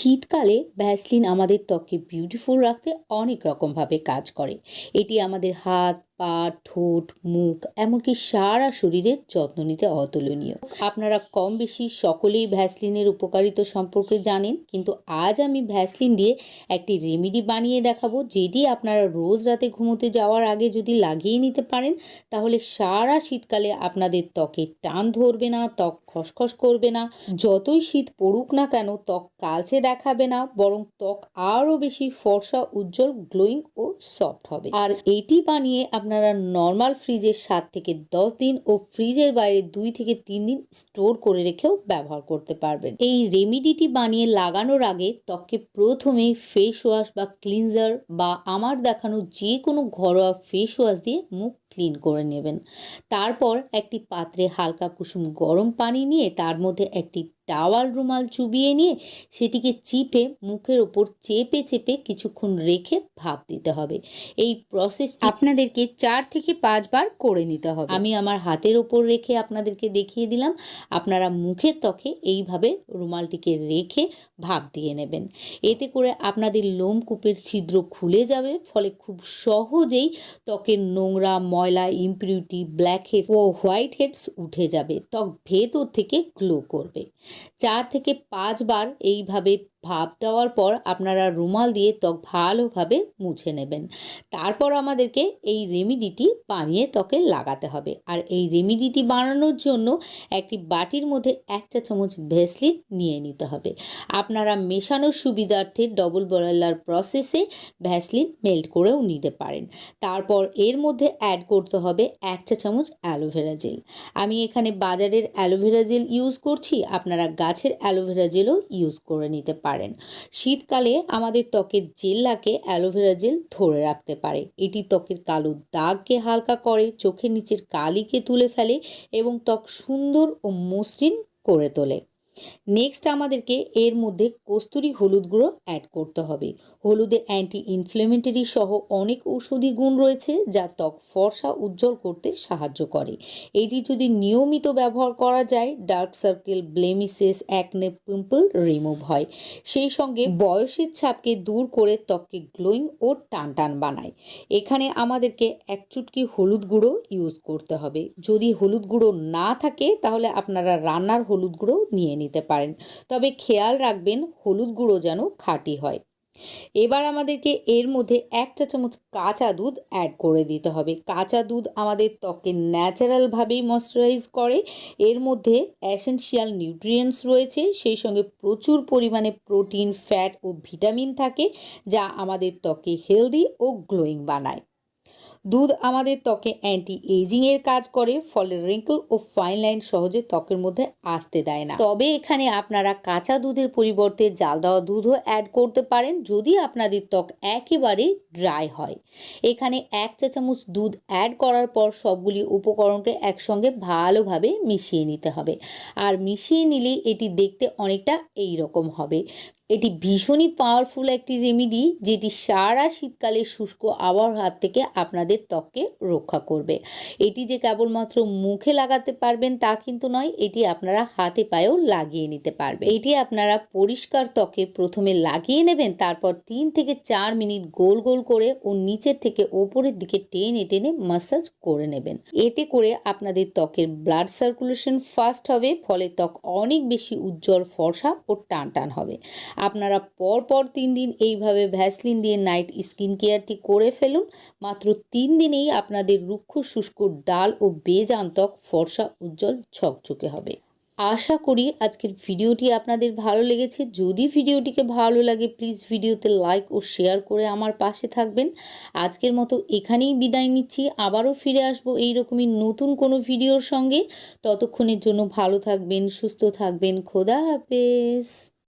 শীতকালে ভ্যাসলিন আমাদের ত্বককে বিউটিফুল রাখতে অনেক রকমভাবে কাজ করে। এটি আমাদের হাত, পা, ঠোঁট, মুখ, এমনকি সারা শরীরের যত্ন নিতে অতুলনীয়। আপনারা কম বেশি সকলেই ভ্যাসলিনের উপকারিতা সম্পর্কে জানেন, কিন্তু আজ আমি ভ্যাসলিন দিয়ে একটি রেমেডি বানিয়ে দেখাবো, যেটি আপনারা রোজ রাতে ঘুমোতে যাওয়ার আগে যদি লাগিয়ে নিতে পারেন, তাহলে সারা শীতকালে আপনাদের ত্বকে টান ধরবে না, ত্বক খসখস করবে না। যতই শীত পড়ুক না কেন, ত্বক কালচে দেখাবে না, বরং ত্বক আরও বেশি ফর্সা, উজ্জ্বল, গ্লোয়িং ও সফট হবে। আর এটি বানিয়ে আপনারা নর্মাল ফ্রিজের সাত থেকে দশ দিন ও ফ্রিজের বাইরে দুই থেকে তিন দিন স্টোর করে রেখেও ব্যবহার করতে পারবেন। এই রেমিডিটি বানিয়ে লাগানোর আগে ত্বককে প্রথমে ফেস ওয়াশ বা ক্লিনজার বা আমার দেখানো যে কোনো ঘরোয়া ফেস ওয়াশ দিয়ে মুখ ক্লিন করে নেবেন। তারপর একটি পাত্রে হালকা কুসুম গরম পানি নিয়ে তার মধ্যে একটি টাওয়াল রুমাল চুবিয়ে নিয়ে সেটিকে চিপে মুখের ওপর চেপে চেপে কিছুক্ষণ রেখে ভাপ দিতে হবে। এই প্রসেস আপনাদেরকে চার থেকে পাঁচবার করে নিতে হবে। আমি আমার হাতের ওপর রেখে আপনাদেরকে দেখিয়ে দিলাম। আপনারা মুখের ত্বকে এইভাবে রুমালটিকে রেখে ভাপ দিয়ে নেবেন। এতে করে আপনাদের লোমকূপের ছিদ্র খুলে যাবে ফলে খুব সহজেই ত্বকের নোংরা ময়লা ইম্পিউরিটি ব্ল্যাক হেডস ও হোয়াইট হেডস উঠে যাবে। ত্বক ভেতর থেকে গ্লো করবে। চার থেকে পাঁচবার এইভাবে ভাপ দেওয়ার পর আপনারা রুমাল দিয়ে ত্বক ভালোভাবে মুছে নেবেন। তারপর আমাদেরকে এই রেমিডিটি বানিয়ে ত্বকে লাগাতে হবে। আর এই রেমিডিটি বানানোর জন্য একটি বাটির মধ্যে এক চা চামচ ভেসলিন নিয়ে নিতে হবে। আপনারা মেশানোর সুবিধার্থে ডবল বয়লার প্রসেসে ভ্যাসলিন মেল্ট করেও নিতে পারেন। তারপর এর মধ্যে অ্যাড করতে হবে এক চা চামচ অ্যালোভেরা জেল। আমি এখানে বাজারের অ্যালোভেরা জেল ইউজ করছি। আপনারা গাছের অ্যালোভেরা জেলও ইউজ করে নিতে পারেন। শীতকালে আমাদের ত্বকের জেল্লাকে অ্যালোভেরা জেল ধরে রাখতে পারে। এটি ত্বকের কালো দাগকে হালকা করে, চোখের নিচের কালিকে তুলে ফেলে এবং ত্বক সুন্দর ও মসৃণ করে তোলে। নেক্সট আমাদেরকে এর মধ্যে কস্তুরি হলুদ গুঁড়ো অ্যাড করতে হবে। হলুদে অ্যান্টি ইনফ্লেমেটরি সহ অনেক ঔষধি গুণ রয়েছে যা ত্বক ফর্সা উজ্জ্বল করতে সাহায্য করে। এটি যদি নিয়মিত ব্যবহার করা যায় dark circle blemishes acne pimple remove হয়। সেই সঙ্গে বয়সের ছাপকে দূর করে ত্বককে গ্লোয়িং ও টান টান বানায়। এখানে আমাদেরকে এক চুটকি হলুদ গুঁড়ো ইউজ করতে হবে। যদি হলুদ গুঁড়ো না থাকে, তাহলে আপনারা রান্নার হলুদ গুঁড়ো নিয়ে নিতে পারেন। তবে খেয়াল রাখবেন, হলুদ গুঁড়ো যেন খাঁটি হয়। এবার আমাদেরকে এর মধ্যে এক চা চামচ কাঁচা দুধ অ্যাড করে দিতে হবে। কাঁচা দুধ আমাদের ত্বকে ন্যাচারালভাবেই ময়শ্চারাইজ করে। এর মধ্যে অ্যাসেনশিয়াল নিউট্রিয়েন্টস রয়েছে। সেই সঙ্গে প্রচুর পরিমাণে প্রোটিন ফ্যাট ও ভিটামিন থাকে, যা আমাদের ত্বকে হেলদি ও গ্লোয়িং বানায়। দুধ আমাদের ত্বকে অ্যান্টি এজিংয়ের কাজ করে, ফলে রিঙ্কল ও ফাইন লাইন সহজে ত্বকের মধ্যে আসতে দেয় না। তবে এখানে আপনারা কাঁচা দুধের পরিবর্তে জাল দেওয়া দুধও অ্যাড করতে পারেন, যদি আপনাদের ত্বক একেবারে ড্রাই হয়। এখানে এক চা চামচ দুধ অ্যাড করার পর সবগুলি উপকরণকে একসঙ্গে ভালোভাবে মিশিয়ে নিতে হবে। আর মিশিয়ে নিলে এটি দেখতে অনেকটা এই রকম হবে। এটি ভীষণই পাওয়ারফুল একটি রেমিডি যেটি সারা শীতকালে শুষ্ক আবহাওয়ার হাত থেকে আপনাদের ত্বককে রক্ষা করবে। এটি যে কেবলমাত্র মুখে লাগাতে পারবেন তা কিন্তু নয়, এটি আপনারা হাতে পায়েও লাগিয়ে নিতে পারবেন। এটি আপনারা পরিষ্কার ত্বকে প্রথমে লাগিয়ে নেবেন, তারপর তিন থেকে চার মিনিট গোল গোল করে ও নিচের থেকে ওপরের দিকে টেনে টেনে মাসাজ করে নেবেন। এতে করে আপনাদের ত্বকের ব্লাড সার্কুলেশন ফাস্ট হবে, ফলে ত্বক অনেক বেশি উজ্জ্বল ফর্সা ও টান টান হবে। আপনারা পর পর তিন দিন এইভাবে ভ্যাসলিন দিয়ে নাইট স্কিন কেয়ারটি করে ফেলুন। মাত্র তিন দিনেই আপনাদের রুক্ষ, শুষ্ক ডাল ও বেজান ফর্সা উজ্জ্বল ঝকঝকে হবে। আশা করি আজকের ভিডিওটি আপনাদের ভালো লেগেছে। যদি ভিডিওটিকে ভালো লাগে প্লিজ ভিডিওতে লাইক ও শেয়ার করে আমার পাশে থাকবেন। আজকের মতো এখানেই বিদায় নিচ্ছি। আবারও ফিরে আসব এইরকমই নতুন কোনো ভিডিওর সঙ্গে। ততক্ষণের জন্য ভালো থাকবেন, সুস্থ থাকবেন। খোদা হাফেজ।